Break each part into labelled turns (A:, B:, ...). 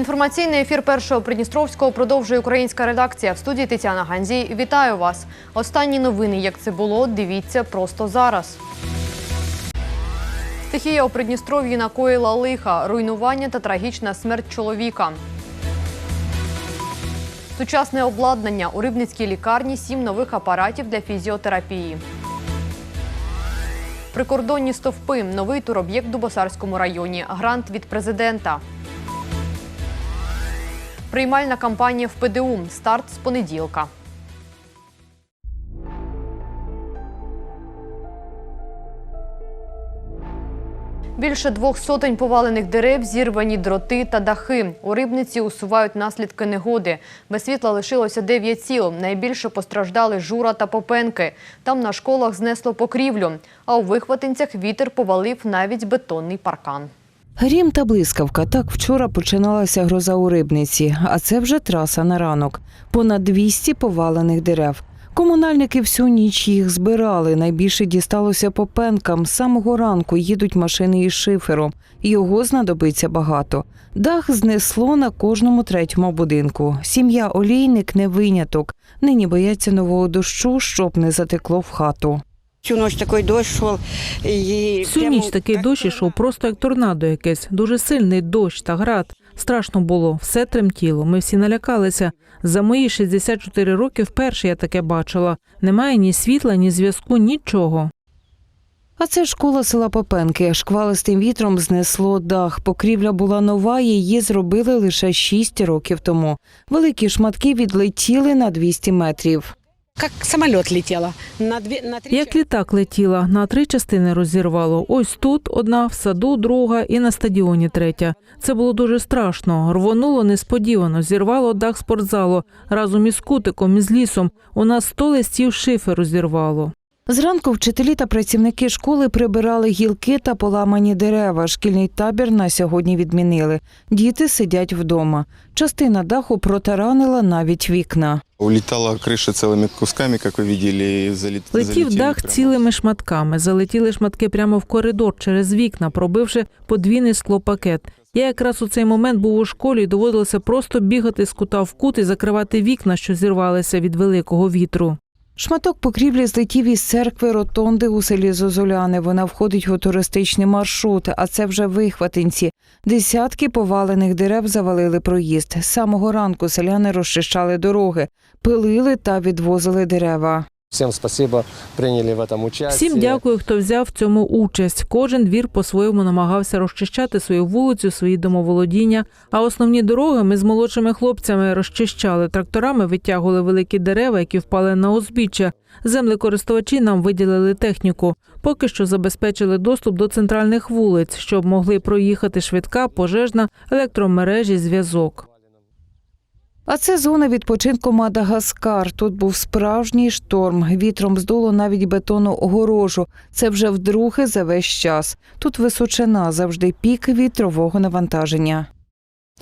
A: Інформаційний ефір першого Придністровського продовжує українська редакція. В студії Тетяна Ганзій. Вітаю вас. Останні новини, як це було, дивіться просто зараз. Стихія у Придністров'ї накоїла лиха, руйнування та трагічна смерть чоловіка. Сучасне обладнання у рибницькій лікарні сім нових апаратів для фізіотерапії. Прикордонні стовпи. Новий туроб'єкт в Дубосарському районі. Грант від президента. Приймальна кампанія в ПДУ. Старт з понеділка. Більше двох сотень повалених дерев, зірвані дроти та дахи. У рибниці усувають наслідки негоди. Без світла лишилося дев'ять сіл. Найбільше постраждали Жура та Попенки. Там на школах знесло покрівлю. А у вихватинцях вітер повалив навіть бетонний паркан.
B: Грім та блискавка. Так вчора починалася гроза у рибниці, а це вже траса на ранок. Понад 200 повалених дерев. Комунальники всю ніч їх збирали. Найбільше дісталося попенкам. З самого ранку їдуть машини із шифером. Його знадобиться багато. Дах знесло на кожному третьому будинку. Сім'я олійник не виняток. Нині бояться нового дощу, щоб не затекло в хату.
C: Всю ночь такой дощ шел. І
D: Всю
C: прямо
D: ніч такий дощ ішов просто як торнадо якесь. Дуже сильний дощ та град. Страшно було, все тремтіло. Ми всі налякалися. За мої 64 роки вперше я таке бачила. Немає ні світла, ні зв'язку, нічого.
B: А це школа села Попенки. Шквалистим вітром знесло дах. Покрівля була нова, її зробили лише 6 років тому. Великі шматки відлетіли на 200 метрів.
C: Як самоліт летіла. На дві, на три
D: Як літак летіла, на три частини розірвало. Ось тут одна, в саду друга і на стадіоні третя. Це було дуже страшно. Рвонуло несподівано, зірвало дах спортзалу разом із кутиком, із лісом. У нас сто листів шифи зірвало.
B: Зранку вчителі та працівники школи прибирали гілки та поламані дерева. Шкільний табір на сьогодні відмінили. Діти сидять вдома. Частина даху протаранила навіть вікна.
E: Улетала крыша целыми кусками, как вы видели. и Залет,
D: Летів
E: залетели
D: дах
E: прямо.
D: цілими шматками. Залетіли шматки прямо в коридор через вікна, пробивши подвійний склопакет. Я якраз у цей момент був у школі і доводилося просто бігати з кута в кут і закривати вікна, що зірвалися від великого вітру.
B: Шматок покрівлі злетів із церкви Ротонди у селі Зозуляни. Вона входить у туристичний маршрут, а це вже вихватинці. Десятки повалених дерев завалили проїзд. З самого ранку селяни розчищали дороги, пилили та відвозили дерева.
F: Всем спасибо, приняли в этом участие.
D: Всім дякую, хто взяв в цьому участь. Кожен двір по-своєму намагався розчищати свою вулицю, свої домоволодіння. А основні дороги ми з молодшими хлопцями розчищали. Тракторами витягували великі дерева, які впали на узбіччя. Землекористувачі нам виділили техніку. Поки що забезпечили доступ до центральних вулиць, щоб могли проїхати швидка, пожежна, електромережі, зв'язок.
B: А це зона відпочинку Мадагаскар. Тут був справжній шторм. Вітром здуло навіть бетонну огорожу. Це вже вдруге за весь час. Тут височина, завжди пік вітрового навантаження.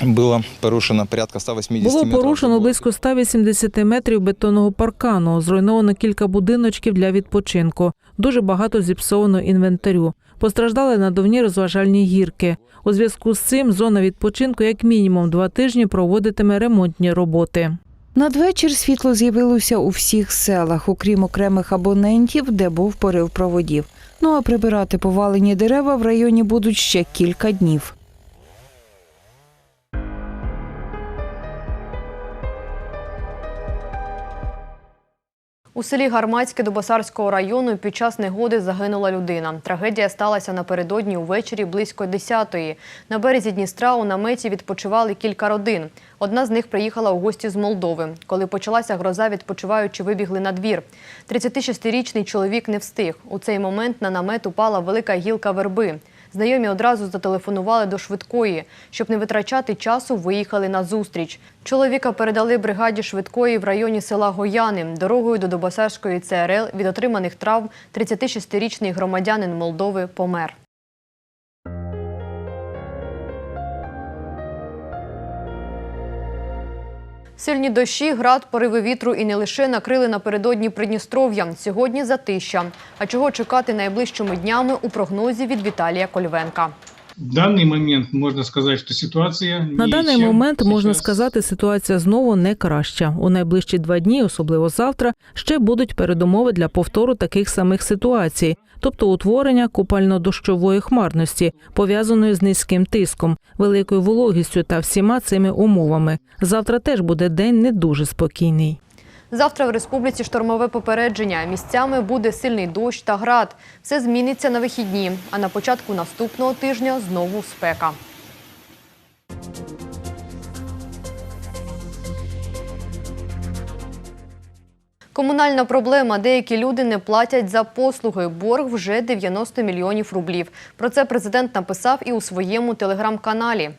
E: Было порушено порядка 180
D: Було
E: метров.
D: порушено близько 180 метрів бетонного паркану, зруйновано кілька будиночків для відпочинку, дуже багато зіпсовано інвентарю. Постраждали надувні розважальні гірки. У зв'язку з цим зона відпочинку як мінімум два тижні проводитиме ремонтні роботи.
B: Надвечір світло з'явилося у всіх селах, окрім окремих абонентів, де був порив проводів. Ну а прибирати повалені дерева в районі будуть ще кілька днів.
A: У селі Гармацьке Дубосарського району під час негоди загинула людина. Трагедія сталася напередодні увечері близько 10-ї. На березі Дністра у наметі відпочивали кілька родин. Одна з них приїхала у гості з Молдови. Коли почалася гроза, відпочиваючи вибігли на двір. 36-річний чоловік не встиг. У цей момент на намет упала велика гілка верби. Знайомі одразу зателефонували до швидкої. Щоб не витрачати часу, виїхали на зустріч. Чоловіка передали бригаді швидкої в районі села Гояни. Дорогою до Добосарської ЦРЛ від отриманих травм 36-річний громадянин Молдови помер. Сильні дощі, град, пориви вітру і не лише накрили напередодні Придністров'я. Сьогодні затища. А чого чекати найближчими днями у прогнозі від Віталія Кольвенка.
G: В данный момент можно сказать, что ситуация
D: На даний момент можна сказати, ситуація знову не краща. У найближчі два дні, особливо завтра, ще будуть передумови для повтору таких самих ситуацій, тобто утворення купально-дощової хмарності, пов'язаної з низьким тиском, великою вологістю та всіма цими умовами. Завтра теж буде день не дуже спокійний.
A: Завтра в республіці штормове попередження. Місцями буде сильний дощ та град. Все зміниться на вихідні. А на початку наступного тижня знову спека. Комунальна проблема. Деякі люди не платять за послуги. Борг вже 90 мільйонів рублів. Про це президент написав і у своєму телеграм-каналі.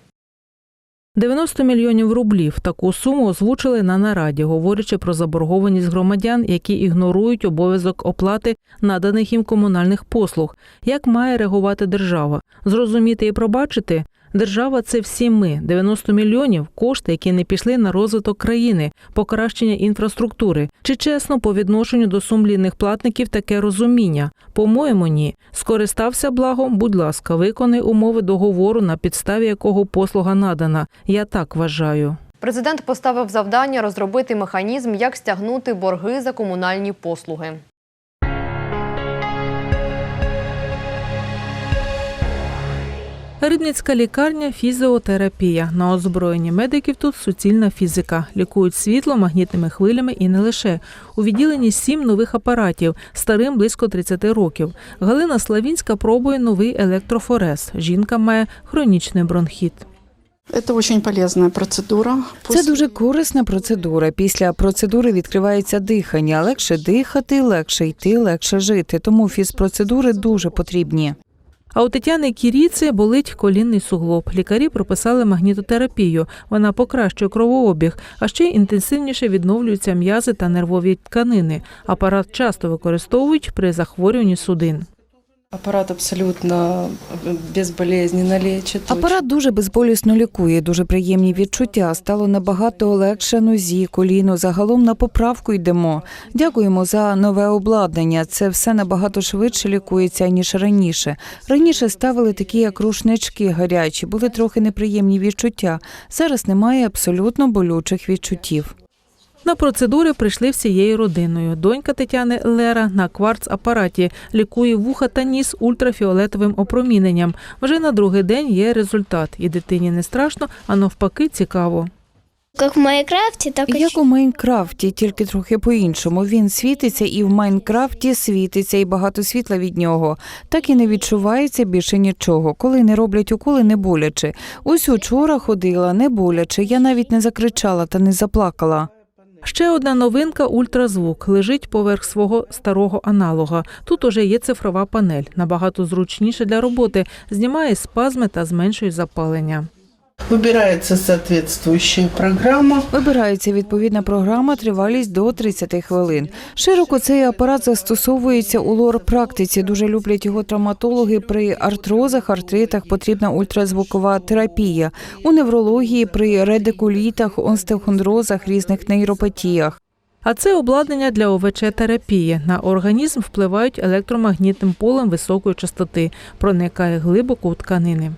D: 90 мільйонів рублів таку суму озвучили на нараді, говорячи про заборгованість громадян, які ігнорують обов'язок оплати наданих їм комунальних послуг. Як має реагувати держава? Зрозуміти і пробачити? Держава це всі ми. 90 мільйонів кошти, які не пішли на розвиток країни, покращення інфраструктури. Чи чесно по відношенню до сумлінних платників таке розуміння? По-моєму, ні. Скористався благом, будь ласка, виконай умови договору, на підставі якого послуга надана. Я так вважаю.
A: Президент поставив завдання розробити механізм, як стягнути борги за комунальні послуги.
D: Рибницька лікарня фізіотерапія. На озброєнні медиків тут суцільна фізика. Лікують світло магнітними хвилями і не лише. У відділенні сім нових апаратів, старим близько 30 років. Галина Славінська пробує новий електрофорез. Жінка має хронічний бронхіт.
H: Это очень полезная процедура.
B: Це дуже корисна процедура. Після процедури відкривається дихання. Легше дихати, легше йти, легше жити. Тому фізпроцедури дуже потрібні.
D: А у Тетяни Кіріці болить колінний суглоб. Лікарі прописали магнітотерапію. Вона покращує кровообіг, а ще інтенсивніше відновлюються м'язи та нервові тканини. Апарат часто використовують при захворюванні судин.
H: Аппарат абсолютно безболезненно лечит.
B: Апарат дуже безболісно лікує, дуже приємні відчуття. Стало набагато легше нозі, коліну. Загалом на поправку йдемо. Дякуємо за нове обладнання. Це все набагато швидше лікується ніж раніше. Раніше ставили такі як рушнички гарячі, були трохи неприємні відчуття. Зараз немає абсолютно болючих відчуттів.
D: На процедури прийшли всією родиною. Донька Тетяни Лера на кварц-апараті лікує вуха та ніс ультрафіолетовим опроміненням. Вже на другий день є результат. І дитині не страшно, а навпаки цікаво.
I: Как в Майнкрафте, так
B: Як у Майнкрафті, тільки трохи по-іншому. Він світиться і в Майнкрафті світиться, і багато світла від нього. Так і не відчувається більше нічого. Коли не роблять уколи, не боляче. Ось учора ходила, не боляче. Я навіть не закричала та не заплакала.
D: Ще одна новинка ультразвук лежить поверх свого старого аналога. Тут уже є цифрова панель, набагато зручніше для роботи, знімає спазми та зменшує запалення.
J: Выбирается соответствующая программа.
B: Вибирається відповідна програма, тривалість до 30 хвилин. Широко цей апарат застосовується у лор-практиці. Дуже люблять його травматологи. При артрозах, артритах потрібна ультразвукова терапія. У неврології при редикулітах, остеохондрозах, різних нейропатіях.
D: А це обладнання для ОВЧ-терапії. На організм впливають електромагнітним полем високої частоти, проникає глибоко у тканини.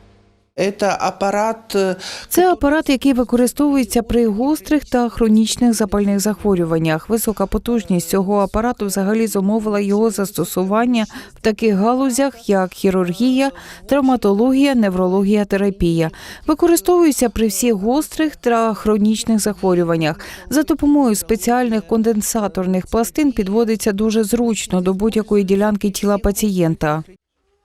J: Э,
B: Це апарат, який використовується при гострих та хронічних запальних захворюваннях. Висока потужність цього апарату взагалі зумовила його застосування в таких галузях, як хірургія, травматологія, неврологія, терапія. Використовується при всіх гострих та хронічних захворюваннях. За допомогою спеціальних конденсаторних пластин підводиться дуже зручно до будь-якої ділянки тіла пацієнта.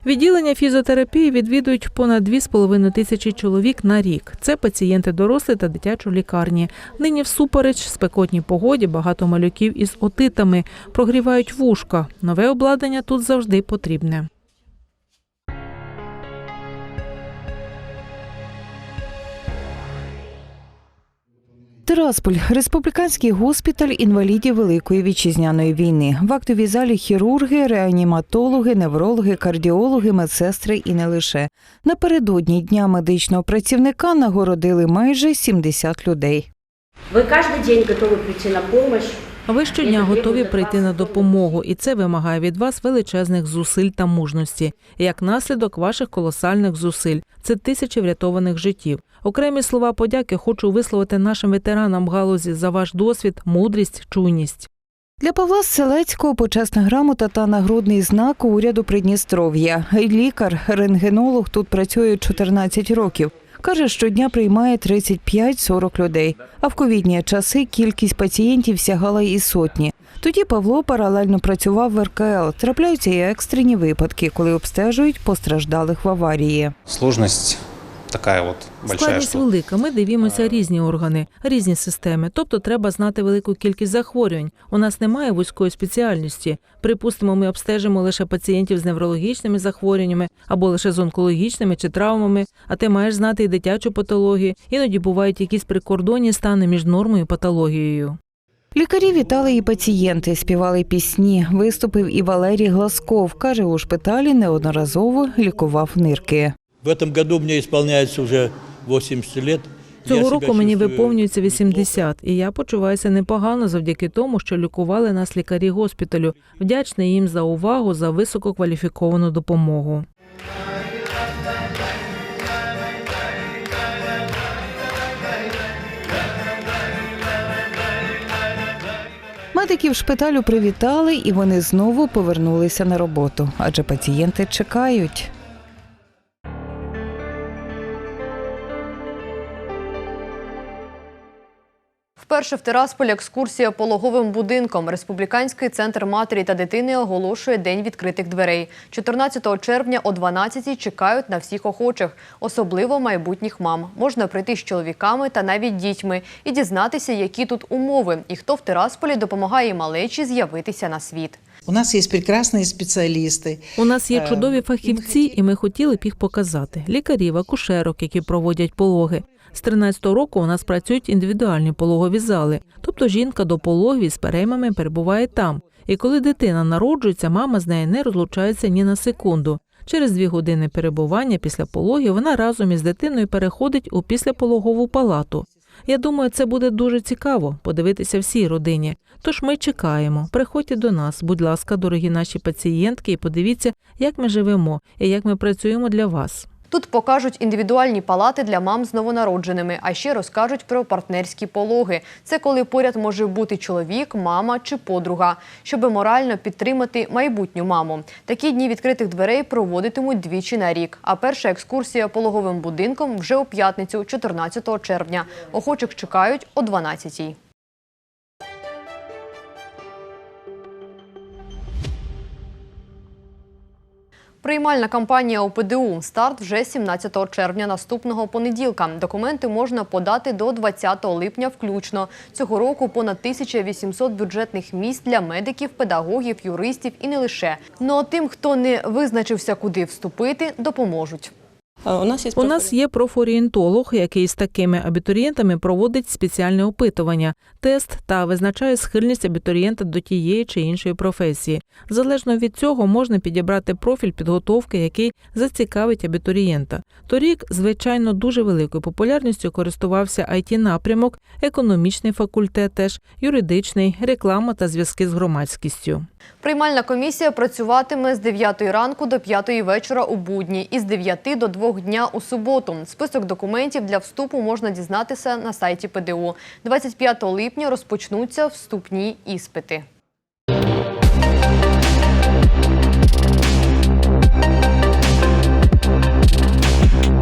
D: Відділення фізіотерапії відвідують понад 2,5 тисячі чоловік на рік. Це пацієнти дорослі та дитячої лікарні. Нині всупереч спекотній погоді багато малюків із отитами прогрівають вушка. Нове обладнання тут завжди потрібне.
B: Тирасполь республіканський госпіталь інвалідів Великої вітчизняної війни. В актовій залі хірурги, реаніматологи, неврологи, кардіологи, медсестри і не лише. Напередодні дня медичного працівника нагородили майже 70 людей.
K: Вы каждый день готовы прийти на помощь
D: Ви щодня готові прийти на допомогу, і це вимагає від вас величезних зусиль та мужності. Як наслідок ваших колосальних зусиль це тисячі врятованих життів. Окремі слова подяки хочу висловити нашим ветеранам галузі за ваш досвід, мудрість, чуйність.
B: Для Павла Селецького почесна грамота та нагрудний знак уряду Придністров'я. Лікар, рентгенолог тут працює 14 років. Каже, щодня приймає 35-40 людей. А в ковідні часи кількість пацієнтів сягала і сотні. Тоді Павло паралельно працював в РКЛ. Трапляються і екстрені випадки, коли обстежують постраждалих в аварії.
F: Сложность такая вот большая,
D: Складність
F: что
D: велика. Ми дивимося різні органи, різні системи. Тобто треба знати велику кількість захворювань. У нас немає вузької спеціальності. Припустимо, ми обстежимо лише пацієнтів з неврологічними захворюваннями або лише з онкологічними чи травмами. А ти маєш знати і дитячу патологію. Іноді бувають якісь прикордонні стани між нормою і патологією.
B: Лікарі вітали і пацієнти, співали пісні. Виступив і Валерій Гласков. Каже, у шпиталі неодноразово лікував нирки.
K: В этом году мне исполняется уже 80 лет.
D: Цього року мені виповнюється
K: плохо.
D: 80, і я почуваюся непогано завдяки тому, що лікували нас лікарі госпіталю. Вдячний їм за увагу, за висококваліфіковану допомогу.
B: Медиків шпиталю привітали, і вони знову повернулися на роботу, адже пацієнти чекають.
A: Вперше в Тирасполі екскурсія пологовим будинком. Республіканський центр матері та дитини оголошує День відкритих дверей. 14 червня о 12-й чекають на всіх охочих, особливо майбутніх мам. Можна прийти з чоловіками та навіть дітьми і дізнатися, які тут умови, і хто в Тирасполі допомагає малечі з'явитися на світ.
J: У нас есть прекрасные специалисты.
D: У нас є
J: Е,
D: чудові фахівці, і ми хотіли б їх показати. Лікарів, акушерок, які проводять пологи. З 13-го року у нас працюють індивідуальні пологові зали. Тобто жінка до пологів з переймами перебуває там. І коли дитина народжується, мама з нею не розлучається ні на секунду. Через дві години перебування після пологів вона разом із дитиною переходить у післяпологову палату. Я думаю, це буде дуже цікаво подивитися всій родині. Тож ми чекаємо. Приходьте до нас, будь ласка, дорогі наші пацієнтки, і подивіться, як ми живемо і як ми працюємо для вас.
A: Тут покажуть індивідуальні палати для мам з новонародженими, а ще розкажуть про партнерські пологи. Це коли поряд може бути чоловік, мама чи подруга, щоб морально підтримати майбутню маму. Такі дні відкритих дверей проводитимуть двічі на рік. А перша екскурсія пологовим будинком вже у п'ятницю, 14 червня. Охочих чекають о 12-й. Приймальна кампанія у ПДУ. Старт вже 17 червня наступного понеділка. Документи можна подати до 20 липня включно. Цього року понад 1800 бюджетних місць для медиків, педагогів, юристів і не лише. Ну а тим, хто не визначився, куди вступити, допоможуть.
C: У нас є
D: У нас є профорієнтолог, який з такими абітурієнтами проводить спеціальне опитування, тест та визначає схильність абітурієнта до тієї чи іншої професії. Залежно від цього можна підібрати профіль підготовки, який зацікавить абітурієнта. Торік, звичайно, дуже великою популярністю користувався it напрямок, економічний факультет, теж юридичний, реклама та зв'язки з громадськістю.
A: Приймальна комісія працюватиме з 9 ранку до 5 вечора у будні і з 9 до 2 дня у суботу. Список документів для вступу можна дізнатися на сайті ПДУ. 25 липня розпочнуться вступні іспити.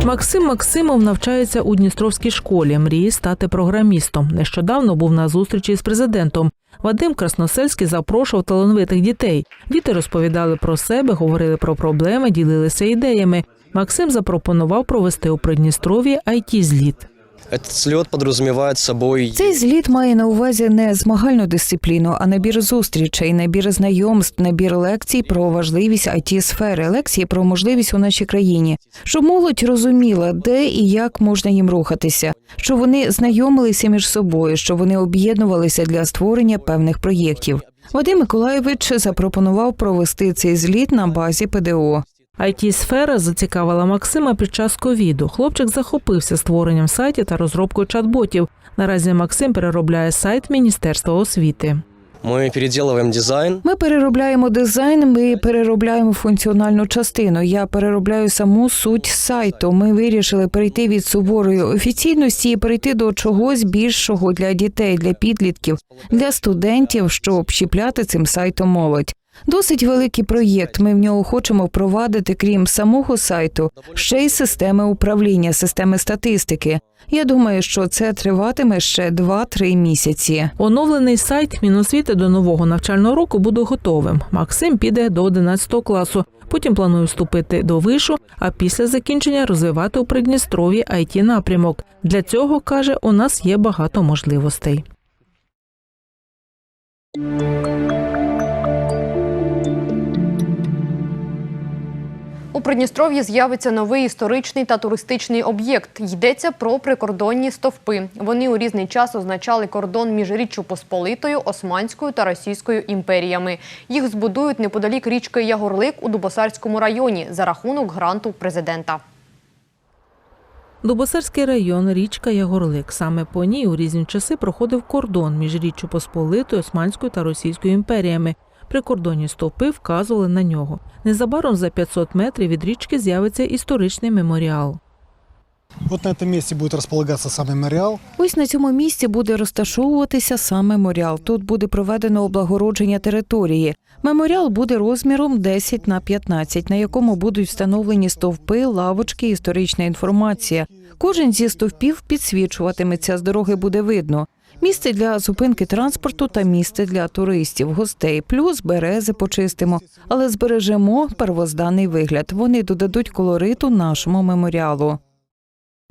D: Максим Максимов навчається у Дністровській школі. Мріє стати програмістом. Нещодавно був на зустрічі з президентом. Вадим Красносельський запрошував талановитих дітей. Діти розповідали про себе, говорили про проблеми, ділилися ідеями. Максим запропонував провести у Придністров'ї it зліт
F: этот слет подразумевает собой
B: Цей зліт має на увазі не змагальну дисципліну, а набір зустрічей, набір знайомств, набір лекцій про важливість it сфери лекції про можливість у нашій країні, щоб молодь розуміла, де і як можна їм рухатися, щоб вони знайомилися між собою, щоб вони об'єднувалися для створення певних проєктів. Вадим Миколаєвич запропонував провести цей зліт на базі ПДО.
D: It сфера зацікавила Максима під час ковіду. Хлопчик захопився створенням сайтів та розробкою чат-ботів. Наразі Максим переробляє сайт Міністерства освіти.
F: Мы переделываем дизайн.
B: Ми переробляємо дизайн, ми переробляємо функціональну частину. Я переробляю саму суть сайту. Ми вирішили перейти від суворої офіційності і перейти до чогось більшого для дітей, для підлітків, для студентів, щоб щіпляти цим сайтом молодь. Досить великий проєкт. Ми в нього хочемо впровадити, крім самого сайту, ще й системи управління, системи статистики. Я думаю, що це триватиме ще 2-3 місяці.
D: Оновлений сайт Міносвіти до нового навчального року буде готовим. Максим піде до 11 класу. Потім планує вступити до вишу, а після закінчення розвивати у Придністров'ї it напрямок. Для цього каже, у нас є багато можливостей.
A: Придністров'ї з'явиться новий історичний та туристичний об'єкт. Йдеться про прикордонні стовпи. Вони у різний час означали кордон між Річчю Посполитою, Османською та Російською імперіями. Їх збудують неподалік річки Ягорлик у Дубосарському районі за рахунок гранту президента.
D: Дубосарський район, річка Ягорлик. Саме по ній у різні часи проходив кордон між Річчю Посполитою, Османською та Російською імперіями. Прикордонні стовпи вказували на нього. Незабаром за 500 метрів від річки з'явиться історичний меморіал.
L: Вот на этом месте будет располагаться сам мемориал.
B: Ось на цьому місці буде розташовуватися сам меморіал. Тут буде проведено облагородження території. Меморіал буде розміром 10 на 15, на якому будуть встановлені стовпи, лавочки, історична інформація. Кожен зі стовпів підсвічуватиметься, з дороги буде видно. Місце для зупинки транспорту та місце для туристів, гостей. Плюс берези почистимо, але збережемо первозданний вигляд. Вони додадуть колориту нашому меморіалу.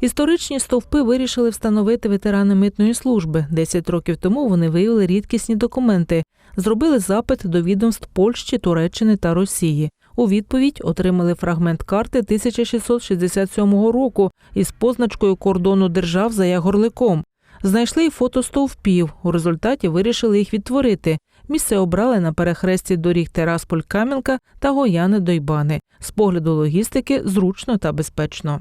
D: Історичні стовпи вирішили встановити ветерани митної служби. Десять років тому вони виявили рідкісні документи, зробили запит до відомств Польщі, Туреччини та Росії. У відповідь отримали фрагмент карти 1667 року із позначкою кордону держав за Ягорликом. Знайшли й фото стовпів. У результаті вирішили їх відтворити. Місце обрали на перехресті доріг Терасполь-Кам'янка та Гояни-Дойбани. З погляду логістики зручно та безпечно.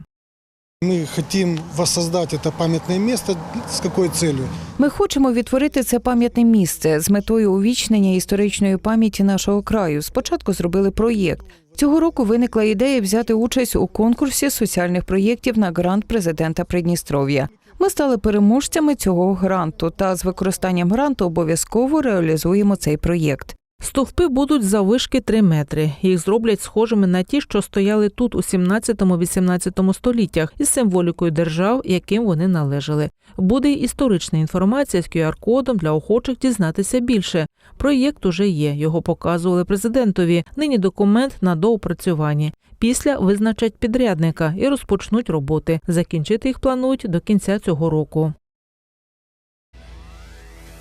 L: Мы хотим воссоздать это памятное место. С какой целью?
B: Ми хочемо відтворити це пам'ятне місце з метою увічнення історичної пам'яті нашого краю. Спочатку зробили проєкт. Цього року виникла ідея взяти участь у конкурсі соціальних проєктів на грант президента Придністров'я. Ми стали переможцями цього гранту та з використанням гранту обов'язково реалізуємо цей проєкт.
D: Стовпи будуть заввишки 3 метри. Їх зроблять схожими на ті, що стояли тут у 17-18 століттях, із символікою держав, яким вони належали. Буде й історична інформація з QR-кодом для охочих дізнатися більше. Проєкт уже є. Його показували президентові. Нині документ на доопрацюванні. Після визначать підрядника і розпочнуть роботи. Закінчити їх планують до кінця цього року.